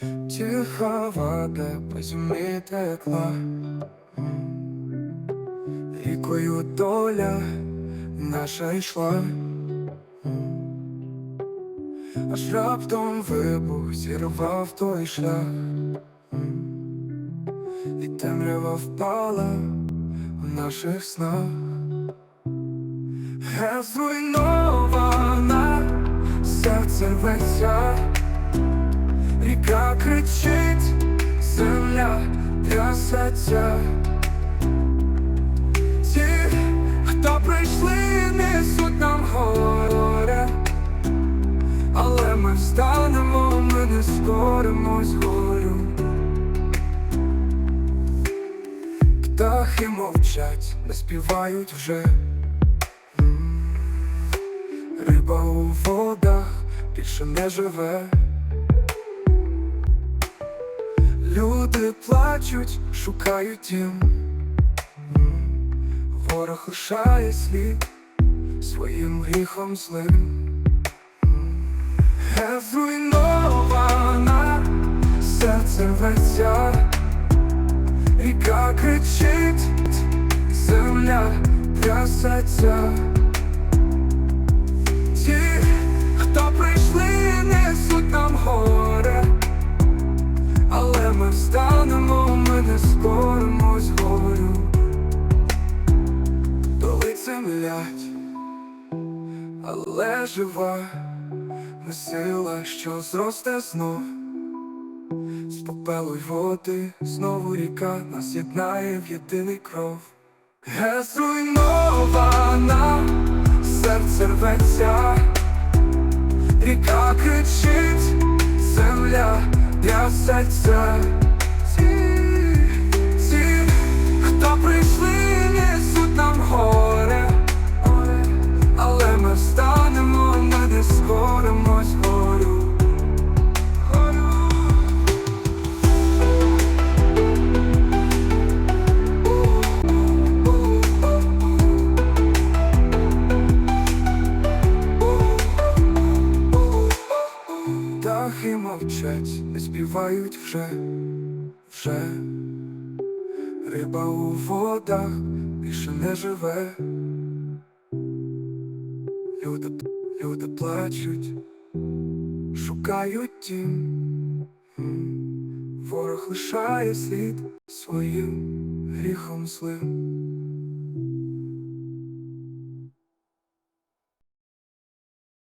Тиха вода по землі текла, рікою доля наша йшла, аж раптом вибух зірвав той шлях, і темрява впала в наших снах. Е, Зруйнована серце рветься Ріка кричить, земля трясеться. Ті, хто прийшли, несуть нам горе, але ми встанемо, ми не скоримось горю. Птахи мовчать, не співають вже. Риба у водах більше не живе. Люди плачуть, шукають дім. Ворог лишає слід своїм гріхом злим. Е, Зруйнована серце рветься. Ріка кричить, земля трясеться але жива сила, що зросте знов. З попелу й води знову ріка нас єднає в єдиний кров. Зруйнована, серце рветься, ріка кричить, земля трясеться Ті, ті, хто прийшли, Птахи мовчать, не співають вже, вже Риба у водах більше не живе. Люди, люди плачуть, шукають тім. Ворог лишає слід своїм гріхом злим.